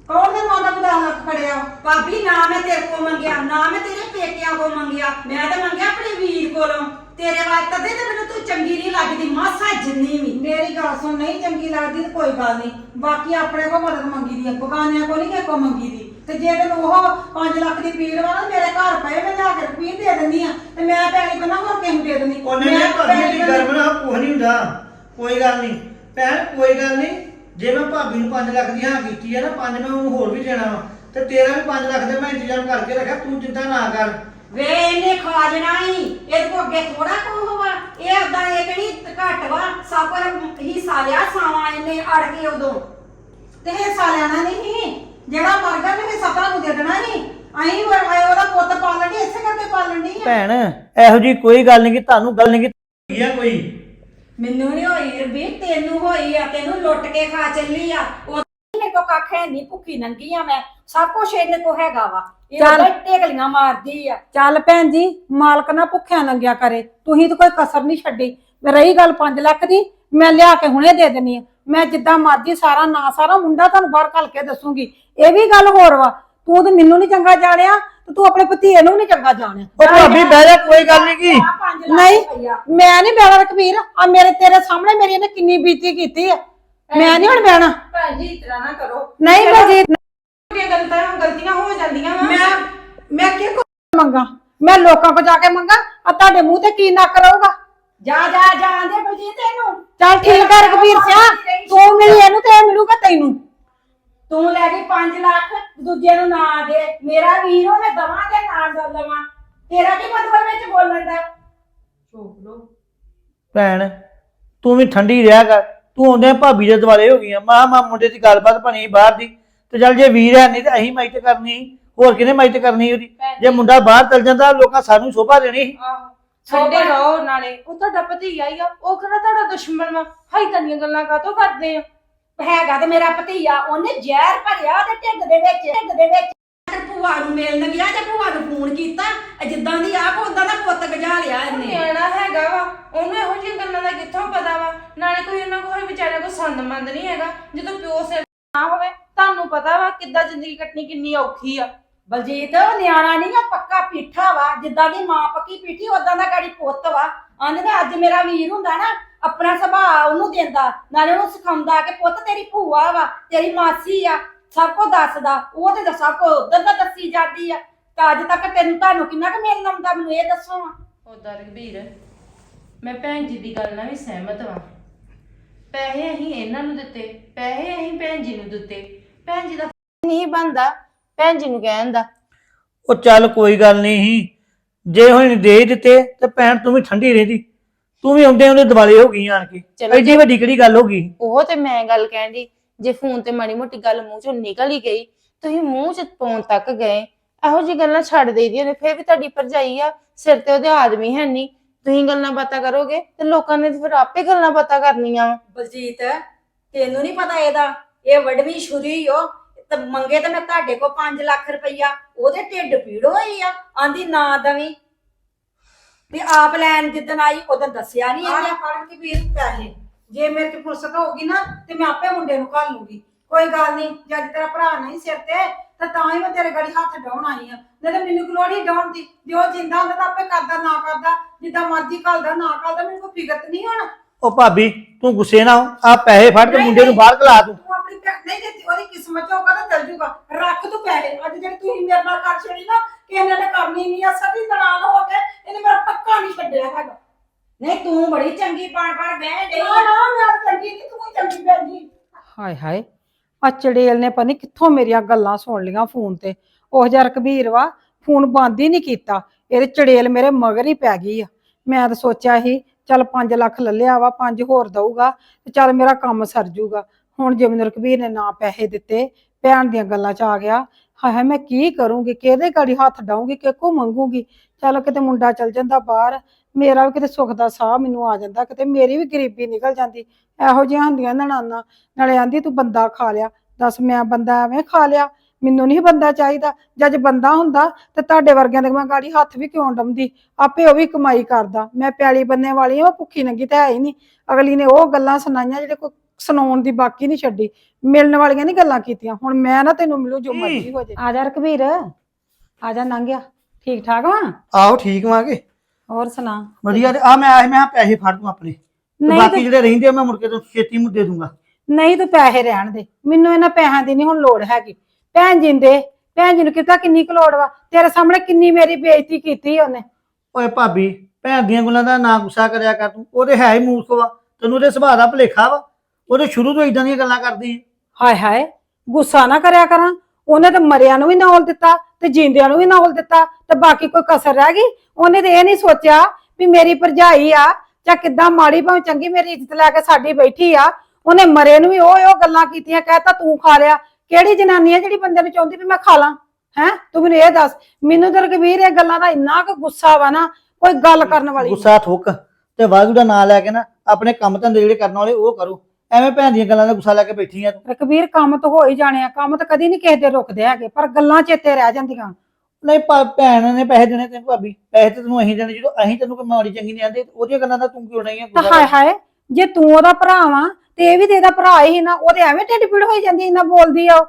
ਕੌਣ ਦੇ ਮਾਂ ਦਾ 10 ਲੱਖ ਖੜਿਆ ਵਾ? ਭਾਬੀ ਨਾ ਮੈਂ ਤੇਰੇ ਕੋ ਮੰਗਿਆ ਨਾ ਮੈਂ ਤੇਰੇ ਪੇਕਿਆਂ ਕੋ ਮੰਗਿਆ। ਮੈਂ ਤਾਂ ਮੰਗਿਆ ਆਪਣੇ ਵੀਰ ਕੋਲੋਂ। ਤੇਰੇ ਵਾਸਤੇ ਤੇ ਮੈਨੂੰ ਤੂੰ ਚੰਗੀ ਨਹੀਂ ਲੱਗਦੀ ਮਾਸਾ ਜਿੰਨੀ ਵੀ। ਮੇਰੀ ਗੱਲ ਸੁਣ ਨਹੀਂ ਚੰਗੀ ਲੱਗਦੀ ਤੇ ਕੋਈ ਗੱਲ ਨਹੀਂ। ਬਾਕੀ ਆਪਣੇ ਕੋ ਮਦਦ ਮੰਗੀ ਦੀ ਆ ਬਗਾਨਿਆਂ ਕੋ ਨਹੀਂ ਕਿਸੇ ਕੋ ਮੰਗੀ ਦੀ ਤੇ ਜੇ ਤੈਨੂੰ ਉਹ 5 ਲੱਖ ਦੀ ਪੀੜ ਵਾ ਨਾ ਮੇਰੇ ਘਰ ਪਏ ਮੈਂ ਲਿਆ ਕੇ ਰੁਪਈਏ ਦੇ ਦਿੰਦੀ ਆ ਤੇ ਮੈਂ ਪੈਸੇ ਬੰਨਾ ਹੋਰ ਕਿਸੇ ਨੂੰ ਦੇ ਦਿੰਦੀ? ਉਹਨੇ ਮੈਂ ਨੇ ਭਾਬੀ ਪੈਸੇ ਦੀ ਬੰਨਾ- ਗਰਮ ਨਾ ਕੁਝ ਨਹੀਂ ਹੁੰਦਾ। ਕੋਈ ਗੱਲ ਨਹੀਂ। ਭੈਣ ਕੋਈ ਗੱਲ ਨਹੀਂ। ਜੇ ਮੈਂ ਭਾਬੀ ਨੂੰ 5 ਲੱਖ ਦੀ ਹਾਂ ਕੀਤੀ ਹੈ ਨਾ 5 ਮੈਂ ਉਹਨੂੰ ਹੋਰ ਵੀ ਦੇਣਾ ਵਾ। ਤੇ ਤੇਰਾ ਵੀ 5 ਲੱਖ ਦੇ ਮੈਂ ਇੰਤਜ਼ਾਮ ਕਰਕੇ ਰੱਖਿਆ ਤੂੰ ਚਿੰਤਾ ਨਾ ਕਰ। ਵੇ ਇਹਨੇ ਖਾ ਜਣਾ ਹੀ। ਇਹਦੇ ਕੋ ਅੱਗੇ ਥੋੜਾ ਕੋ ਹੋਵਾ ਇਹ ਅੱਦਾ ਇਹ ਕਿਹੜੀ ਘੱਟ ਵਾ? ਸਭ ਕੁਝ ਹਿੱਸਾ ਲਿਆ ਸਾਵਾਂ ਇਹਨੇ ਅੜ ਕੇ ਉਦੋਂ। ਤੇ ਹਿੱਸਾ ਲੈਣਾ ਨਹੀਂ। ਜਿਹੜਾ ਮਰ ਗਿਆ ਨੇ ਹਿੱਸਾ ਤੁਹਾਨੂੰ ਦੇ ਦੇਣਾ ਸੀ। ਅਸੀਂ ਵਰ- ਆਏ ਉਹਦਾ ਪੁੱਤ ਪਾਲਣ ਦੀ ਇਸੇ ਕਰਕੇ ਪਾਲਣ ਦੀ ਭੈਣ ਇਹੋ ਜੀ ਕੋਈ ਗੱਲ ਨਹੀਂ ਕਿ ਤੁਹਾਨੂੰ ਗੱਲ ਨਹੀਂ ਕੀ ਆ ਕੋਈ? ਮੈਨੂੰ ਨਹੀਂ ਹੋਈ ਰਬੀ ਤੈਨੂੰ ਹੋਈ ਆ ਤੈਨੂੰ ਲੁੱਟ ਕੇ ਖਾ ਚੱਲੀ ਆ। ਉਹ ਮੇਰੇ ਕੋ ਕੱਖ ਹੈ ਨਹੀਂ ਭੁੱਖੀ ਨੰਗੀ ਆ ਮੈਂ। ਸਭ ਕੁਝ ਇਹਨੇ ਕੋ ਹੈਗਾ ਵਾ। ਇਹ ਚੱਲ। ਉਹਦਾ ਢੇਗਲੀਆਂ ਮਾਰਦੀ ਆ। ਚੱਲ ਭੈਣ ਜੀ ਮਾਲਕ ਨਾ ਭੁੱਖਿਆ ਨੰਗਿਆ ਕਰੇ। ਤੁਸੀਂ ਤਾਂ ਕੋਈ ਕਸਰ ਨਹੀਂ ਛੱਡੀ। ਰਹੀ ਗੱਲ 5 ਲੱਖ ਦੀ ਮੈਂ ਲਿਆ ਕੇ ਹੁਣੇ ਦੇ ਦੇਣੀ ਆ। ਮੈਂ ਜਿੱਦਾਂ ਮਰਜ਼ੀ ਸਾਰਾ ਨਾ ਸਾਰਾ ਮੁੰਡਾ ਤੁਹਾਨੂੰ ਬਾਹਰ ਘੱਲ ਕੇ ਦੱਸੂਗੀ। ਇਹ ਵੀ ਗੱਲ ਹੋਰ ਵਾ। ਤੂੰ ਤੇ ਮੈਨੂੰ ਨਹੀਂ ਚੰਗਾ ਜਾਣਿਆ ਤੇ ਤੂੰ ਆਪਣੇ ਭਤੀਏ ਨੂੰ ਨਹੀਂ ਚੰਗਾ ਜਾਣਿਆ। ਉਹ ਭਾਬੀ ਬਹਿ ਜਾ ਕੋਈ ਗੱਲ ਨਹੀਂ ਕੀ। ਆ 5 ਲੱਖ ਨਹੀਂ ਮੈਂ ਨਹੀਂ ਬਹਿਣਾ ਰਕਬੀਰ ਆ ਮੇਰੇ ਤੇਰੇ ਸਾਹਮਣੇ ਮੇਰੀ ਇਹਨੇ ਕਿੰਨੀ ਬੀਤੀ ਕੀਤੀ ਆ ਮੈਂ ਨਹੀਂ ਹੁਣ ਬਹਿਣਾ। ਭੈਣ ਜੀ ਇਤਰਾ ਨਾ ਕਰੋ। ਨਹੀਂ ਛੋਟੀਆਂ ਗਲਤੀਆਂ ਗਲਤੀਆਂ ਹੋ ਜਾਂਦੀਆਂ ਵਾ। ਮੈਂ ਮੈਂ ਕੀ ਕੋ ਮੰਗਾ। ਮੈਂ ਲੋਕਾਂ ਕੋ ਜਾ ਕੇ ਮੰਗਾ। ਆ ਤੁਹਾਡੇ ਮੂੰਹ ਤੇ ਕੀ ਨੱਕ ਰਹੂਗਾ? ਜਾ ਜਾ ਜਾਂਦੇ ਬਲਜੀਤ ਇਹਨੂੰ। ਚੱਲ ਠੀਕ ਹੈ ਰਕਬੀਰ ਸਿਆ। ਤੂੰ ਮਿਲੀ ਇਹਨੂੰ ਤੇ ਇਹ ਮਿਲੂਗਾ ਤੈਨੂੰ। ਤੂੰ ਲੈ ਗਈ 5 ਲੱਖ ਦੂਜੇ ਨੂੰ ਨਾ ਦੇ। ਮੇਰਾ ਵੀਰ ਉਹਨੇ ਦਵਾਂ ਦੇ ਨਾਲ ਦਵਾਂ ਤੇਰਾ ਕੀ ਮਤਲਬ ਵਿੱਚ ਬੋਲਣ ਦਾ? ਚੋਕ ਲੋ ਭੈਣ ਤੂੰ ਵੀ ਠੰਡੀ ਰਿਹਾ ਕਰ। ਤੂੰ ਆਉਂਦੇ ਭਾਬੀ ਦੇ ਦੁਆਲੇ ਹੋ ਗਈਆਂ। ਮਾਂ ਮਾਂ ਮੁੰਡੇ ਦੀ ਗੱਲਬਾਤ ਬਣੀ ਬਾਹਰ ਦੀ। ਤੇ ਚੱਲ ਜੇ ਵੀਰ ਹੈ ਨਹੀਂ ਤੇ ਅਸੀਂ ਮਾਈਤ ਕਰਨੀ। ਹੋਰ ਕਿਹਨੇ ਮਾਈਤ ਕਰਨੀ ਉਹਦੀ? ਜੇ ਮੁੰਡਾ ਬਾਹਰ ਚਲ ਜਾਂਦਾ ਲੋਕਾਂ ਸਾਨੂੰ ਸ਼ੋਭਾ ਦੇਣੀ ਸੀ। ਆਹੋ। ਛੱਡੇ ਰਹੋ ਨਾਲੇ। ਉਹ ਤੁਹਾਡਾ ਭਤੀਆ ਹੀ ਆ। ਉਹ ਕਿਹੜਾ ਤੁਹਾਡਾ ਦੁਸ਼ਮਣ ਵਾ? ਹਾਈ ਤੰਨੀਆਂ ਗੱਲਾਂ ਕਾਤੋਂ ਕਰਦੇ ਆ? ਹੈਗਾ ਤੇ ਮੇਰਾ ਭਤੀਆ ਉਹਨੇ ਜ਼ਹਿਰ ਭਰਿਆ ਉਹਦੇ ਢਿੱਡ ਦੇ ਵਿੱਚ ਢਿੱਡ ਦੇ ਵਿੱਚ। ਤੇ ਭੂਆ ਨੂੰ ਮਿਲਣ ਗਿਆ ਤੇ ਭੂਆ ਨੂੰ ਫੋਨ ਕੀਤਾ? ਇਹ ਜਿੱਦਾਂ ਦੀ ਆਪ ਉਦਾਂ ਦਾ ਪੁੱਤ ਗਜਾ ਲਿਆ ਇਹਨੇ। ਨਿਆਣਾ ਹੈਗਾ ਵਾ ਉਹਨੂੰ ਇਹੋ ਜਿਹੀਆਂ ਗੱਲਾਂ ਦਾ ਕਿੱਥੋਂ ਪਤਾ ਵਾ? ਨਾਲੇ ਕੋਈ ਉਹਨਾਂ ਕੋਲ ਵਿਚਾਰਿਆਂ ਕੋਲ ਸੰਦਮੰਦ ਨਹੀਂ ਹੈਗਾ। ਜਦੋਂ ਪਿਓ ਸਿਰ ਨਾ ਹੋਵੇ ਤੁਹਾਨੂੰ ਪਤਾ ਵਾ ਕਿੱਦਾਂ ਜ਼ਿੰਦਗੀ ਕੱਟਣੀ ਕਿੰਨੀ ਔਖੀ ਆ। ਬਲਜੀਤ ਨਿਆਣਾ ਨਹੀਂ ਆ ਪੱਕਾ ਪੀਠਾ ਵਾ। ਜਿੱਦਾਂ ਦੀ ਮਾਂ ਪੱਕੀ ਪੀਠੀ ਉਦਾਂ ਦਾ ਗਾੜੀ ਪੁੱਤ ਵਾ। ਆਂਦੇ ਨੇ ਅੱਜ ਮੇਰਾ ਵੀਰ ਹੁੰਦਾ ਨਾ ਆਪਣਾ ਸੁਭਾਅ ਉਹਨੂੰ ਦਿੰਦਾ। ਨਾਲੇ ਉਹਨੂੰ ਸਿਖਾਉਂਦਾ ਕਿ ਪੁੱਤ ਤੇਰੀ ਭੂਆ ਵਾ ਤੇਰੀ ਮਾਸੀ ਆ। ਸਭ ਕੁਝ ਦੱਸਦਾ। ਉਹ ਤੇ ਸਭ ਕੁਝ ਉਧਰ ਦਾ ਦੱਸੀ ਜਾਂਦੀ ਆ। ਤਾਂ ਅੱਜ ਤੱਕ ਤੈਨੂੰ ਤੁਹਾਨੂੰ ਕਿੰਨਾ ਕੁ ਮਿਲਣ ਆਉਂਦਾ ਮੈਨੂੰ ਇਹ ਦੱਸੋ ਉਦਾਂ ਰਘਬੀਰ ਮੈਂ ਭੈਣ ਜੀ ਦੀ ਗੱਲ ਨਾਲ ਵੀ ਸਹਿਮਤ ਵਾਂ। ਪੈਸੇ ਅਸੀਂ ਇਹਨਾਂ ਨੂੰ ਦਿੱਤੇ ਪੈਸੇ ਅਸੀਂ ਭੈਣ ਜੀ ਨੂੰ ਦਿੱਤੇ। ਭੈਣ ਜੀ ਦਾ ਨਹੀਂ ਬੰਦਾ ਭੈਣ ਜੀ ਨੂੰ ਕਹਿਣ ਦਾ। ਉਹ ਚੱਲ ਕੋਈ ਗੱਲ ਨਹੀਂ ਸੀ। ਜੇ ਹੁਣ ਦੇ ਹੀ ਦਿੱਤੇ ਤੇ ਭੈਣ ਤੂੰ ਵੀ ਠੰਡੀ ਰਹਿੰਦੀ। ਤੂੰ ਵੀ ਆਉਂਦੇ ਉਹਦੇ ਦਿਵਾਲੇ ਹੋ ਗਈ ਆਣ ਕੇ। ਚਲੋ ਐਡੀ ਵੱਡੀ ਕਿਹੜੀ ਗੱਲ ਹੋ ਗਈ? ਉਹ ਤੇ ਮੈਂ ਗੱਲ ਕਹਿੰਦੀ ਜੇ ਫੋਨ ਤੇ ਮਾੜੀ ਮੋਟੀ ਗੱਲ ਮੂੰਹ ਚੋਂ ਨਿਕਲ ਹੀ ਗਈ ਤੁਸੀਂ ਮੂੰਹ ਚ ਪਾਉਣ ਤੱਕ ਗਏ। ਇਹੋ ਜੀ ਗੱਲਾਂ ਛੱਡ ਦੇਈਦੀਆਂ ਨੇ ਫਿਰ ਵੀ ਤੁਹਾਡੀ ਭਰਜਾਈ ਆ ਸਿਰ ਤੇ ਉਹਦੇ ਆਦਮੀ ਹੈ ਨਹੀਂ ਤੁਸੀਂ ਗੱਲਾਂ ਬਾਤਾਂ ਕਰੋਗੇ ਤੇ ਲੋਕਾਂ ਨੇ ਫਿਰ ਆਪੇ ਗੱਲਾਂ ਬਾਤਾਂ ਕਰਨੀਆਂ। ਬਲਜੀਤ ਤੈਨੂੰ ਨਹੀਂ ਪਤਾ ਇਹਦਾ? ਇਹ ਵਡਵੀ ਛੁਰੀ ਓ। ਤੇ ਮੰਗੇ ਤੇ ਮੈਂ ਤੁਹਾਡੇ ਕੋ 5 ਲੱਖ ਰੁਪਈਆ ਉਹਦੇ ਢਿੱਡ ਪੀੜ ਹੋਈ ਆ ਆਂਦੀ ਨਾ ਦਵੀ। ਤੇ ਆਪ ਲੈਣ ਜਿੱਦਣ ਆਈ ਉਦੋਂ ਦੱਸਿਆ ਨਹੀਂ ਇਹਨੇ। ਫੜਨ ਕੇ ਵੀਰ ਪੈਸੇ। ਜੇ ਮੇਰੇ ਤੇ ਫੁਰਸਤ ਹੋਊਗੀ ਨਾ ਤੇ ਮੈਂ ਆਪੇ ਮੁੰਡੇ ਨੂੰ ਘੱਲ ਲੂੰਗੀ। ਕੋਈ ਗੱਲ ਨਹੀਂ ਜਦ ਤੇਰਾ ਭਰਾ ਨਹੀਂ ਸਿਰ ਤੇ ਤਾਂ ਤਾਂ ਹੀ ਮੈਂ ਤੇਰੇ ਗੜੀ ਹੱਥ ਡਾਉਣ ਆਈ ਆ। ਨਹੀਂ ਤਾਂ ਮੈਨੂੰ ਕੋਈ ਲੋੜ ਹੀ ਡਾਉਣ ਦੀ। ਜੇ ਉਹ ਜਿੰਦਾ ਹੁੰਦਾ ਤਾਂ ਆਪੇ ਕਰਦਾ ਨਾ ਕਰਦਾ। ਜਿੱਦਾਂ ਮਰਜ਼ੀ ਘੱਲਦਾ ਨਾ ਘੱਲਦਾ ਮੈਨੂੰ ਕੋਈ ਫਿਕਰ ਨਹੀਂ ਹੁਣ। ਉਹ ਭਾਬੀ ਤੂੰ ਗੁੱਸੇ ਨਾ ਆ ਪੈਸੇ ਫੜ ਕੇ ਨਹੀਂ, ਮੁੰਡੇ ਨੂੰ ਬਾਹਰ ਕਲਾ ਤੂੰ। ਤੂੰ ਆਪਣੀ ਭੈਣ ਨਹੀਂ ਦਿੱਤੀ ਉਹਦੀ ਕਿਸਮਤ ਚ ਹੋਗਾ ਤਾਂ ਚੱਲ ਜੂਗਾ। ਰੱਖ ਤੂੰ ਪੈਸੇ। ਅੱਜ ਜਿਹੜੇ ਤੁਸੀਂ ਮੇਰੇ ਨਾਲ ਕਰ ਛੜੀ ਨਾ ਕਿ ਇਹਨਾਂ ਨੇ ਕਰਨੀ ਨਹੀਂ ਆ ਸਭੀ ਦਲਾਲ ਹੋ ਕੇ ਇਹਨੇ ਮੇਰਾ ਪੱਕਾ ਨਹੀਂ ਛੱਡਿਆ ਹੈਗਾ। ਨਹੀਂ ਤੂੰ ਬੜੀ ਚੰਗੀ ਪਾਣ ਪਾਣ ਬਹਿ ਗਈ ਨਾ ਨਾ ਮੈਂ ਤਾਂ ਚੰਗੀ ਨਹੀਂ ਤੂੰ ਹੀ ਚੰਗੀ ਭੈਣ ਜੀ। ਹਾਏ ਹਾਏ ਆ ਚੜੇਲ ਨੇ ਪਤਾ ਨੀ ਕਿੱਥੋਂ ਮੇਰੀਆਂ ਗੱਲਾਂ ਸੁਣ ਲੀਆਂ ਫੋਨ ਤੇ। ਉਹ ਜਿਹਾ ਰਕਬੀਰ ਵਾ ਫੋਨ ਬੰਦ ਹੀ ਨਹੀਂ ਕੀਤਾ। ਇਹਦੇ ਚੜੇਲ ਮੇਰੇ ਮਗਰ ਹੀ ਪੈ ਗਈ ਆ। ਮੈਂ ਤਾਂ ਸੋਚਿਆ ਸੀ ਚੱਲ 5 ਲੱਖ ਲੱਲਿਆ ਵਾ 5 ਹੋਰ ਦਊਗਾ ਤੇ ਚੱਲ ਮੇਰਾ ਕੰਮ ਸਰ ਜੂਗਾ। ਹੁਣ ਜੇ ਮੈਨੂੰ ਨੇ ਨਾ ਪੈਸੇ ਦਿੱਤੇ, ਭੈਣ ਦੀਆਂ ਗੱਲਾਂ 'ਚ ਆ ਗਿਆ। ਹਾਏ ਮੈਂ ਕੀ ਕਰੂੰਗੀ? ਕਿਹਦੇ ਗਾੜੀ ਹੱਥ ਡਾਉਂਗੀ ਕਿਹਕੋ ਮੰਗੂਗੀ? ਚੱਲ ਕਿਤੇ ਮੁੰਡਾ ਚੱਲ ਜਾਂਦਾ ਬਾਹਰ, ਮੇਰਾ ਵੀ ਕਿਤੇ ਸੁੱਖ ਦਾ ਸਾਹ ਮੈਨੂੰ ਆ ਜਾਂਦਾ, ਕਿਤੇ ਮੇਰੀ ਵੀ ਗਰੀਬੀ ਨਿਕਲ ਜਾਂਦੀ। ਇਹੋ ਜਿਹੀਆਂ ਹੁੰਦੀਆਂ ਨਣਾਨਾ, ਨਾਲੇ ਆਂਦੀ ਤੂੰ ਬੰਦਾ ਖਾ ਲਿਆ। ਦੱਸ ਮੈਂ ਬੰਦਾ ਐਵੇਂ ਖਾ ਲਿਆ? ਮੈਨੂੰ ਨਹੀਂ ਬੰਦਾ ਚਾਹੀਦਾ। ਜੱਜ ਬੰਦਾ ਹੁੰਦਾ ਤੇ ਤੁਹਾਡੇ ਵਰਗਿਆਂ ਦੇ ਮੈਂ ਗਾੜੀ ਹੱਥ ਵੀ ਕਿਉਂ ਡੰਦੀ ਆਪੇ ਉਹ ਵੀ ਕਮਾਈ ਕਰਦਾ। ਮੈਂ ਪਿਆਲੀ ਬੰਨੇ ਵਾਲੀ ਆ ਉਹ ਭੁੱਖੀ ਨੰਗੀ ਤੇ ਹੈ ਹੀ ਨਹੀਂ। ਅਗਲੀ ਨੇ ਉਹ ਗੱਲਾਂ ਸੁਣਾਈਆਂ ਜਿਹੜੇ ਕੋਈ ਸੁਣਾਉਣ ਦੀ ਬਾਕੀ ਨਹੀਂ ਛੱਡੀ। ਮਿਲਣ ਵਾਲੀਆਂ ਨਹੀਂ ਗੱਲਾਂ ਕੀਤੀਆਂ। ਹੁਣ ਮੈਂ ਨਾ ਤੈਨੂੰ ਮਿਲੂ ਜੋ ਮਰਜ਼ੀ ਹੋ ਜੇ। ਆ ਜਾ ਰਕਬੀਰ ਆ ਜਾ ਨੰਗਿਆ। ਠੀਕ ਠਾਕ ਵਾ? ਆਹੋ ਠੀਕ ਵਾਂਗੇ ਹੋਰ ਸੁਣਾ? ਵਧੀਆ ਤੇ ਆ ਮੈਂ ਆਏ ਮੈਂ ਪੈਸੇ ਫੜ ਤੂੰ ਆਪਣੇ। ਤੇ ਨਹੀਂ ਬਾਕੀ ਤੇ ਜਿਹੜੇ ਰਹਿੰਦੇ ਆ ਮੈਂ ਮੁੜ ਕੇ ਤੈਨੂੰ ਛੇਤੀ ਮੁੱਦੇ ਦੇ ਦੂੰਗਾ। ਨਹੀਂ ਤੂੰ ਪੈਸੇ ਰਹਿਣ ਦੇ। ਮੈਨੂੰ ਇਹਨਾਂ ਪੈਸਿਆਂ ਦੀ ਨਹੀਂ ਹੁਣ ਲੋੜ ਹੈਗੀ। ਭੈਣ ਜੀ ਦੇ ਭੈਣ ਜੀ ਨੂੰ ਕਿਤਾ ਕਿੰਨੀ ਕੁ ਲੋੜ ਵਾ? ਤੇਰੇ ਸਾਹਮਣੇ ਕਿੰਨੀ ਮੇਰੀ ਬੇਇੱਜ਼ਤੀ ਕੀਤੀ ਉਹਨੇ। ਓਏ ਭਾਬੀ ਭੈਣ ਦੀਆਂ ਗੱਲਾਂ ਦਾ ਨਾ ਗੁੱਸਾ ਕਰਿਆ ਕਰ ਤੂੰ। ਉਹਦੇ ਹੈ ਹੀ ਮੂਰਖ ਵਾ ਤੈਨੂੰ ਉਹਦੇ ਸੁਭਾਅ ਦਾ ਭੁਲੇਖਾ ਵਾ। ਉਹਦੇ ਸ਼ੁਰੂ ਤੋਂ ਇਦਾਂ ਦੀਆਂ ਗੱਲਾਂ ਕਰਦੀ ਹੈ ਹਾਏ ਹਾਏ ਗੁੱਸਾ ਨਾ ਕਰਿਆ ਕਰਾਂ। ਉਹਨੇ ਤਾਂ ਮਰਿਆਂ ਨੂੰ ਵੀ ਨੌਲ ਦਿੱਤਾ ਤੇ ਜਿੰਦਿਆਂ ਨੂੰ ਵੀ ਨੌਲ ਦਿੱਤਾ ਤੇ ਬਾਕੀ ਕੋਈ ਕਸਰ ਰਹਿ ਗਈ? ਉਹਨੇ ਤੇ ਇਹ ਨਹੀਂ ਸੋਚਿਆ ਵੀ ਮੇਰੀ ਭਰਜਾਈ ਆ ਜਾਂ ਕਿੱਦਾਂ ਮਾੜੀ ਭਾਵੇਂ ਚੰਗੀ ਮੇਰੀ ਇੱਜ਼ਤ ਲੈ ਕੇ ਸਾਡੀ ਬੈਠੀ ਆ। ਉਹਨੇ ਮਰੇ ਨੂੰ ਵੀ ਉਹ ਉਹ ਗੱਲਾਂ ਕੀਤੀਆਂ ਕਹਿਤਾ ਤੂੰ ਖਾ ਲਿਆ। ਕਿਹੜੀ ਜਨਾਨੀ ਆ ਜਿਹੜੀ ਬੰਦੇ ਨੂੰ ਚਾਹੁੰਦੀ ਵੀ ਮੈਂ ਖਾ ਲਾਂ? ਹੈ? ਤੂੰ ਮੈਨੂੰ ਇਹ ਦੱਸ ਮੈਨੂੰ ਤਾਂ ਰਘਵੀਰ ਇਹ ਗੱਲਾਂ ਦਾ ਇੰਨਾ ਕੁ ਗੁੱਸਾ ਵਾ ਨਾ ਕੋਈ ਗੱਲ ਕਰਨ ਵਾਲੀ। ਗੁੱਸਾ ਥੁੱਕ ਤੇ ਵਾਹਿਗੁਰੂ ਦਾ ਨਾਮ ਲੈ ਕੇ ਨਾ ਆਪਣੇ ਕੰਮ ਧੰਦੇ ਜਿਹੜੇ ਕਰਨ ਵਾਲੇ ਉਹ ਕਰੋ। ਐਵੇਂ ਭੈਣ ਦੀਆਂ ਗੱਲਾਂ ਦਾ ਗੁੱਸਾ ਲੈ ਕੇ ਬੈਠੀ ਆ ਤੂੰ। ਰਘਵੀਰ ਕੰਮ ਤਾਂ ਹੋ ਹੀ ਜਾਣੇ ਆ ਕੰਮ ਤਾਂ ਕਦੀ ਨਹੀਂ ਕਿਸੇ ਦੇ ਰੁਕਦੇ ਹੈਗੇ ਪਰ ਗੱਲਾਂ ਚੇਤੇ ਰਹਿ ਜਾਂਦੀਆਂ। ਨਹੀਂ ਭਾ- ਭੈਣ ਨੇ ਪੈਸੇ ਦੇਣੇ ਤੈਨੂੰ ਭਾਬੀ ਪੈਸੇ ਤੇ ਤੈਨੂੰ ਅਸੀਂ ਦੇਣੇ ਜਦੋਂ ਅਸੀਂ ਤੈਨੂੰ ਕੋਈ ਮਾੜੀ ਚੰਗੀ ਨਹੀਂ ਆਂਦੇ ਉਹਦੀਆਂ ਗੱਲਾਂ ਦਾ ਤੂੰ ਕਿਉਂ ਨਹੀਂ ਆ ਤਾਂ ਹਾਏ ਹਾਏ ਜੇ ਤੂੰ ਉਹਦਾ ਭਰਾ ਵਾਂ ਤੇ ਇਹ ਵੀ ਤੇ ਇਹਦਾ ਭਰਾ ਹੀ ਨਾ ਉਹਦੇ ਐਵੇਂ ਢਿੱਡ ਪੀੜ ਹੋਈ ਜਾਂਦੀ ਇੰਨਾ ਬੋਲਦੀ ਆ ਉਹ।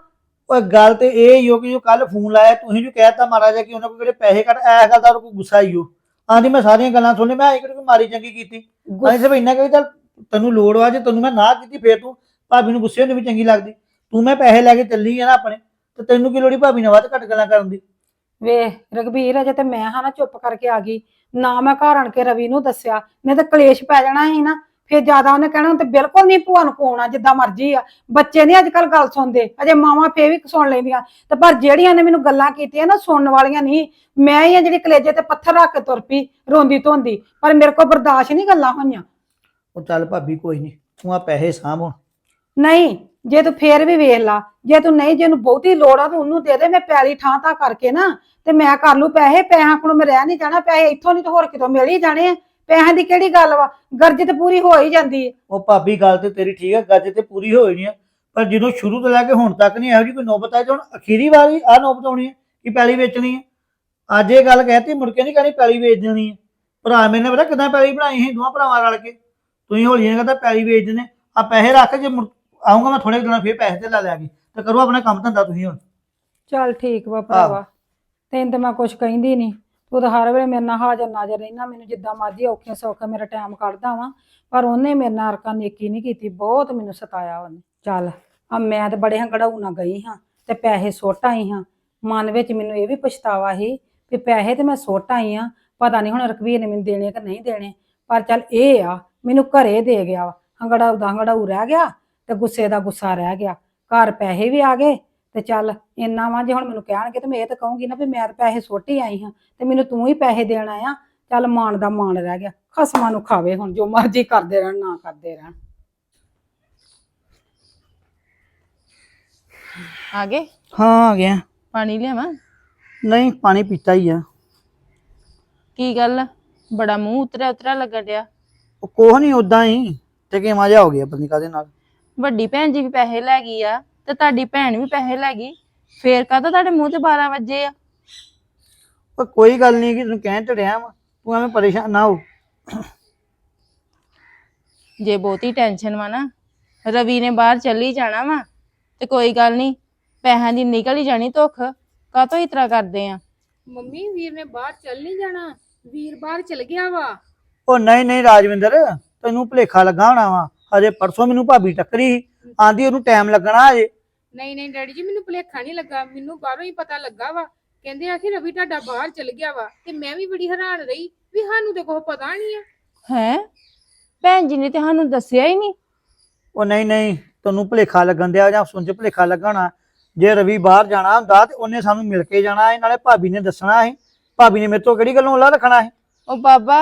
ਓਏ ਗੱਲ ਤੇ ਇਹ ਹੀ ਹੋ ਕਿ ਜੋ ਕੱਲ ਫੋਨ ਲਾਇਆ ਤੁਸੀਂ ਜੋ ਕਹਿਤਾ ਮਹਾਰਾਜਾ ਕਿ ਉਹਨਾਂ ਕੋਲ ਕਿਹੜੇ ਪੈਸੇ ਕੱਢ ਐ ਗੱਲ ਦਾ ਉਹਨੂੰ ਕੋਈ ਗੁੱਸਾ ਹੀ ਹੋ ਆਂਦੀ ਮੈਂ ਸਾਰੀਆਂ ਗੱਲਾਂ ਸੁਣ ਮੈਂ ਕਿਹੜੀ ਕੋਈ ਮਾੜੀ ਚੰਗੀ ਕੀਤੀ। ਅਸੀਂ ਸਿਰਫ ਇੰਨਾ ਕਹੀ ਚੱਲ ਤੈਨੂੰ ਲੋੜ ਵਾ ਜੇ ਤੈਨੂੰ ਮੈਂ ਨਾ ਕੀਤੀ ਫੇਰ ਤੂੰ ਭਾਬੀ ਨੂੰ ਗੁੱਸੇ ਹੋਣੀ ਵੀ ਚੰਗੀ ਲੱਗਦੀ। ਤੂੰ ਮੈਂ ਪੈਸੇ ਲੈ ਕੇ ਚੱਲੀ ਆ ਨਾ ਆਪਣੇ ਤੇ ਤੈਨੂੰ ਕੀ ਲੋੜੀ ਭਾਬੀ ਨਾਲ ਵੱਧ ਘੱਟ ਗੱਲਾਂ ਕਰਨ ਦੀ? ਵੇ ਰਘਬੀਰ ਅਜੇ ਤੇ ਮੈਂ ਹਾਂ ਨਾ ਚੁੱਪ ਕਰਕੇ ਆ ਗਈ। ਨਾ ਮੈਂ ਘਰ ਆਣ ਕੇ ਰਵੀ ਨੂੰ ਦੱਸਿਆ ਨਹੀਂ ਤਾਂ ਕਲੇਸ਼ ਪੈ ਜਾਣਾ ਸੀ ਨਾ। ਫਿਰ ਜ਼ਿਆਦਾ ਉਹਨੇ ਕਹਿਣਾ ਤੇ ਬਿਲਕੁਲ ਨਹੀਂ ਭੂਆ ਨੂੰ ਕੋਣਾ ਜਿੱਦਾਂ ਮਰਜ਼ੀ ਆ। ਬੱਚੇ ਨਹੀਂ ਅੱਜ ਕੱਲ ਗੱਲ ਸੁਣਦੇ। ਅਜੇ ਮਾਵਾਂ ਫੇਰ ਵੀ ਸੁਣ ਲੈਂਦੀਆਂ। ਤੇ ਪਰ ਜਿਹੜੀਆਂ ਨੇ ਮੈਨੂੰ ਗੱਲਾਂ ਕੀਤੀਆਂ ਨਾ ਸੁਣਨ ਵਾਲੀਆਂ ਨਹੀਂ ਮੈਂ ਹੀ ਆ ਜਿਹੜੀ ਕਲੇਜੇ ਤੇ ਪੱਥਰ ਰੱਖ ਕੇ ਤੁਰ ਪਈ ਰੋਂਦੀ ਧੋਂਦੀ। ਪਰ ਮੇਰੇ ਕੋਲ ਬਰਦਾਸ਼ਤ ਨਹੀਂ ਗੱਲਾਂ ਹੋਈਆਂ। ਉਹ ਚੱਲ ਭਾਬੀ ਕੋਈ ਨਹੀਂ ਤੂੰ ਆ ਪੈਸੇ ਸਾਂਭ ਹੁਣ। ਨਹੀਂ ਜੇ ਤੂੰ ਫੇਰ ਵੀ ਵੇਖ ਲਾ ਜੇ ਤੂੰ ਨਹੀਂ ਜੇ ਉਹਨੂੰ ਬਹੁਤੀ ਲੋੜ ਆ ਤੂੰ ਉਹਨੂੰ ਦੇ ਦੇ ਮੈਂ ਪੈਲੀ ਠਾਂ ਤਾਂ ਕਰਕੇ ਨਾ ਤੇ ਮੈਂ ਕਰ ਲੂ ਪੈਸੇ ਪੈਸਿਆਂ ਕੋਲ ਮੈਂ ਰਹਿ ਨਹੀਂ ਜਾਣਾ ਪੈਸੇ ਇੱਥੋਂ ਨਹੀਂ ਤਾਂ ਹੋਰ ਕਿਤੋਂ ਮਿਲ ਹੀ ਜਾਣੇ ਆ। ਪੈਸਿਆਂ ਦੀ ਕਿਹੜੀ ਗੱਲ ਵਾ? ਗਰਜ ਤੇ ਪੂਰੀ ਹੋ ਹੀ ਜਾਂਦੀ ਹੈ ਉਹ ਭਾਬੀ ਗੱਲ ਤੇ ਤੇਰੀ ਠੀਕ ਹੈ ਗੱਜ ਤੇ ਪੂਰੀ ਹੋਈ ਨਹੀਂ ਆ। ਪਰ ਜਦੋਂ ਸ਼ੁਰੂ ਤੋਂ ਲੈ ਕੇ ਹੁਣ ਤੱਕ ਨਹੀਂ ਇਹੋ ਜਿਹੀ ਕੋਈ ਨੌਬਤ ਆਈ ਤੇ ਹੁਣ ਅਖੀਰੀ ਵਾਰੀ ਆ ਨੌਬਤ ਆਉਣੀ ਹੈ ਕਿ ਪੈਲੀ ਵੇਚਣੀ ਹੈ ਅੱਜ ਇਹ ਗੱਲ ਕਹਿਤੀ ਮੁੜ ਕੇ ਨਹੀਂ ਕਹਿਣੀ ਪੈਲੀ ਵੇਚ ਦੇਣੀ ਹੈ ਭਰਾ ਮੈਨੇ ਪਤਾ ਕਿਦਾਂ ਪੈਲੀ ਬਣਾਈ ਸੀ ਦੋਵਾਂ ਭਰਾਵਾਂ ਰਲ ਕੇ। ਤੁਸੀਂ ਹੌਲੀ ਜਿਹੀ ਕਹਿੰਦਾ ਪੈਲੀ ਵੇਚ ਦੇਣੇ ਆ। ਪੈਸੇ ਰੱਖ ਜੇ ਮੁੜ- ਆਊਂਗਾ ਮੈਂ ਥੋੜੇ ਦਿਨਾਂ ਫੇਰ ਪੈਸੇ ਤੇ ਲੈ ਲਿਆ ਕੇ ਤੇ ਕਰੋ ਆਪਣਾ ਕੰਮ ਧੰਦਾ ਤੁਸੀਂ ਹੁਣ। ਚੱਲ ਠੀਕ ਵਾ ਭਰਾਵਾ। ਤੈਨੂੰ ਤੇ ਮੈਂ ਕੁਛ ਕਹਿੰਦੀ ਨਹੀਂ ਤੂੰ ਤਾਂ ਹਰ ਵੇਲੇ ਮੇਰੇ ਨਾਲ ਹਾਜ਼ਰ ਨਾਜ਼ਰ ਰਹਿਣਾ, ਮੈਨੂੰ ਜਿੱਦਾਂ ਮਰਜ਼ੀ ਔਖੇ ਸੌਖੇ ਮੇਰਾ ਟਾਈਮ ਕੱਢਦਾ ਵਾਂ। ਪਰ ਉਹਨੇ ਮੇਰੇ ਨਾਲ ਅਰਕਾ ਨੇਕੀ ਨਹੀਂ ਕੀਤੀ, ਬਹੁਤ ਮੈਨੂੰ ਸਤਾਇਆ ਉਹਨੇ। ਚੱਲ, ਆ ਮੈਂ ਤੇ ਬੜੇ ਹੰਗੜਾਉ ਨਾ ਗਈ ਹਾਂ ਤੇ ਪੈਸੇ ਸੁੱਟ ਆਈ ਹਾਂ। ਮਨ ਵਿੱਚ ਮੈਨੂੰ ਇਹ ਵੀ ਪਛਤਾਵਾ ਸੀ ਵੀ ਪੈਸੇ ਤੇ ਮੈਂ ਸੁੱਟ ਆਈ ਹਾਂ, ਪਤਾ ਨਹੀਂ ਹੁਣ ਰਕਬੀਰ ਨੇ ਮੈਨੂੰ ਦੇਣੇ ਕਿ ਨਹੀਂ ਦੇਣੇ। ਪਰ ਚੱਲ ਇਹ ਆ, ਮੈਨੂੰ ਘਰੇ ਦੇ ਗਿਆ ਵਾ। ਹੰਗੜਾਉ ਦਾ ਹੰਗੜਾਉ ਰਹਿ ਗਿਆ ਤੇ ਗੁੱਸੇ ਦਾ ਗੁੱਸਾ ਰਹਿ ਗਿਆ। ਘਰ ਪੈਸੇ ਵੀ ਆ ਗਏ ਤੇ ਚੱਲ ਇੰਨਾ ਵਾ ਜੇ ਹੁਣ ਮੈਨੂੰ ਕਹਿਣਗੇ ਤੇ ਮੈਂ ਇਹ ਤਾਂ ਕਹੂੰਗੀ ਨਾ ਵੀ ਮੈਂ ਤਾਂ ਪੈਸੇ ਸੁੱਟ ਆਈ ਹਾਂ ਤੇ ਮੈਨੂੰ ਤੂੰ ਹੀ ਪੈਸੇ ਦੇਣ ਆਇਆ। ਚੱਲ ਮਾਣ ਦਾ ਮਾਣ ਰਹਿ ਗਿਆ ਖਸਮਾਂ ਨੂੰ ਖਾਵੇ ਹੁਣ ਜੋ ਮਰਜ਼ੀ ਕਰਦੇ ਰਹਿਣ ਨਾ ਕਰਦੇ ਰਹਿਣ। ਆ ਗਏ? ਹਾਂ ਆ ਗਿਆ। ਪਾਣੀ ਲਿਆਵਾਂ? ਨਹੀਂ ਪਾਣੀ ਪੀਤਾ ਹੀ ਆ। ਕੀ ਗੱਲ? ਬੜਾ ਮੂੰਹ ਉਤਰਿਆ ਉਤਰਿਆ ਲੱਗਣ ਡਿਆ। ਉਹ ਕੋਹ ਨਹੀਂ ਉਦਾਂ ਹੀ ਤੇ ਕਿ ਮਜ਼ਾ ਹੋ ਗਿਆ ਪਤਾ ਨਹੀਂ ਕਾਦੇ ਨਾਲ। ਵੱਡੀ ਭੈਣ ਜੀ ਵੀ ਪੈਸੇ ਲੈ ਗਈ ਆ। ਤੇ ਤੁਹਾਡੀ ਭੈਣ ਵੀ ਪੈਸੇ ਲੈ ਗਈ। ਫੇਰ ਕਾਹਦਾ ਤੁਹਾਡੇ ਮੂੰਹ ਤੇ 12 ਵਜੇ ਆ? ਉਹ ਕੋਈ ਗੱਲ ਨਹੀਂ ਕਿ ਤੈਨੂੰ ਕਹਿਣ ਤੇ ਰਿਹਾ ਵਾ। ਤੂੰ ਐਵੇਂ ਪਰੇਸ਼ਾਨ ਨਾ ਹੋ। ਜੇ ਬਹੁਤੀ ਟੈਨਸ਼ਨ ਵਾ ਨਾ ਰਵੀ ਨੇ ਬਾਹਰ ਚੱਲੀ ਜਾਣਾ ਵਾ ਤੇ ਕੋਈ ਗੱਲ ਨਹੀਂ ਪੈਸਿਆਂ ਦੀ ਨਿਕਲ ਹੀ ਜਾਣੀ ਧੁੱਖ। ਕਾਹਤੋਂ ਇਸ ਤਰ੍ਹਾਂ ਕਰਦੇ ਆ? ਮੰਮੀ ਵੀਰ ਨੇ ਬਾਹਰ ਚੱਲ ਨਹੀਂ ਜਾਣਾ ਵੀਰ ਬਾਹਰ ਚਲ ਗਿਆ ਵਾ। ਉਹ ਨਹੀਂ ਨਹੀਂ ਰਾਜਵਿੰਦਰ ਤੈਨੂੰ ਭੁਲੇਖਾ ਲੱਗਾ ਹੋਣਾ ਵਾ। ਹਜੇ ਪਰਸੋਂ ਮੈਨੂੰ ਭਾਬੀ ਟੱਕਰੀ ਆਂਦੀ ਉਹਨੂੰ ਟਾਈਮ ਲੱਗਣਾ ਹਜੇ। ਨਹੀਂ ਨਹੀਂ ਡੈਡੀ ਜੀ ਮੈਨੂੰ ਭੁਲੇਖਾ ਨਹੀਂ ਲੱਗਾ। ਮੈਨੂੰ ਬਾਹਰੋਂ ਹੀ ਪਤਾ ਲੱਗਾ ਵਾ। ਕਹਿੰਦੇ ਆ ਕਿ ਰਵੀ ਤੁਹਾਡਾ ਬਾਹਰ ਚਲ ਗਿਆ ਵਾ ਤੇ ਮੈਂ ਵੀ ਬੜੀ ਹੈਰਾਨ ਰਹੀ ਵੀ ਸਾਨੂੰ ਤੇ ਕੁਛ ਪਤਾ ਨਹੀਂ ਆ। ਹੈ? ਭੈਣ ਜੀ ਨੇ ਤੇ ਸਾਨੂੰ ਦੱਸਿਆ ਹੀ ਨਹੀਂ। ਉਹ ਨਹੀਂ ਨਹੀਂ ਤੈਨੂੰ ਭੁਲੇਖਾ ਲੱਗਣ ਦਿਆ ਜਾਂ ਸੁਣ ਚ ਭੁਲੇਖਾ ਲੱਗਣਾ। ਜੇ ਰਵੀ ਬਾਹਰ ਜਾਣਾ ਹੁੰਦਾ ਤੇ ਉਹਨੇ ਸਾਨੂੰ ਮਿਲ ਕੇ ਜਾਣਾ ਹੈ ਨਾਲੇ ਭਾਬੀ ਨੇ ਦੱਸਣਾ ਹੈ ਭਾਬੀ ਨੇ ਮੇਰੇ ਤੋਂ ਕਿਹੜੀ ਗੱਲੋਂ ਲਾ ਰੱਖਣਾ ਹੈ ਉਹ ਬਾਬਾ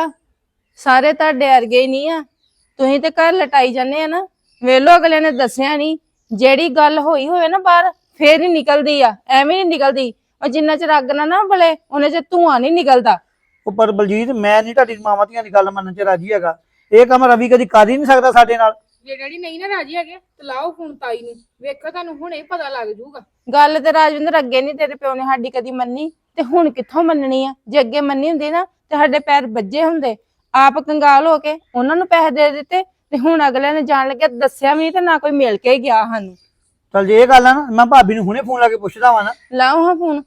ਸਾਰੇ ਤੁਹਾਡੇ ਵਰਗੇ ਹੀ ਨਹੀਂ ਆ। ਤੁਸੀਂ ਤੇ ਘਰ ਲਟਾਈ ਜਾਂਦੇ ਆ ਨਾ। ਵੇਲੋ ਅਗਲੇ ਨੇ ਦੱਸਿਆ ਨਹੀਂ ਜਿਹੜੀ ਗੱਲ ਹੋਈ ਹੋਵੇ ਨਾ ਬਾਹਰ ਫੇਰ ਹੀ ਨਿਕਲਦੀ ਆ ਐਵੇਂ ਨਹੀਂ ਨਿਕਲਦੀ। ਉਹ ਜਿੰਨਾ ਚਿਰ ਅੱਗ ਨਾ ਨਾ ਬਲੇ ਉਹਨੇ ਚ ਧੂਆਂ ਨਹੀਂ ਨਿਕਲਦਾ। ਉਹ ਪਰ ਬਲਜੀਤ ਮੈਂ ਨਹੀਂ ਤੁਹਾਡੀ ਮਾਵਾਂ ਧੀਆਂ ਦੀ ਗੱਲ ਮੰਨਣ ਚ ਰਾਜੀ ਹੈਗਾ। ਇਹ ਕੰਮ ਰਵੀ ਕਦੀ ਕਰ ਹੀ ਨਹੀਂ ਸਕਦਾ ਸਾਡੇ ਨਾਲ। ਜੇ ਡੈਡੀ ਨਹੀਂ ਨਾ ਰਾਜੀ ਹੈਗੇ ਤੇ ਲਾਓ ਫੋਨ ਤਾਈ ਨੂੰ। ਵੇਖੋ ਤੁਹਾਨੂੰ ਹੁਣੇ ਪਤਾ ਲੱਗ ਜਾਊਗਾ। ਗੱਲ ਤੇ ਰਾਜਵਿੰਦਰ ਅੱਗੇ ਨਹੀਂ ਤੇਰੇ ਪਿਓ ਨੇ ਸਾਡੀ ਕਦੀ ਮੰਨੀ ਤੇ ਹੁਣ ਕਿੱਥੋਂ ਮੰਨਣੀ ਆ? ਜੇ ਅੱਗੇ ਮੰਨੀ ਹੁੰਦੀ ਨਾ ਤੇ ਸਾਡੇ ਪੈਰ ਵੱਜੇ ਹੁੰਦੇ। ਆਪ ਕੰਗਾਲ ਹੋ ਕੇ ਉਹਨਾਂ ਨੂੰ ਪੈਸੇ ਦੇ ਦਿੱਤੇ ਤੇ ਹੁਣ ਅਗਲੇ ਨੇ ਜਾਣ ਲੱਗਿਆ ਦੱਸਿਆ ਵੀ ਤੇ ਨਾ ਕੋਈ ਮਿਲ ਕੇ ਗਿਆ ਸਾਨੂੰ। ਚਲ ਜੇ ਇਹ ਗੱਲ ਆ ਨਾ ਮੈਂ ਭਾਬੀ ਨੂੰ ਹੁਣੇ ਫੋਨ ਲਾ ਕੇ ਪੁੱਛਦਾ ਵਾਂ ਨਾ। ਲਾਓ ਹਾਂ ਫੋਨ।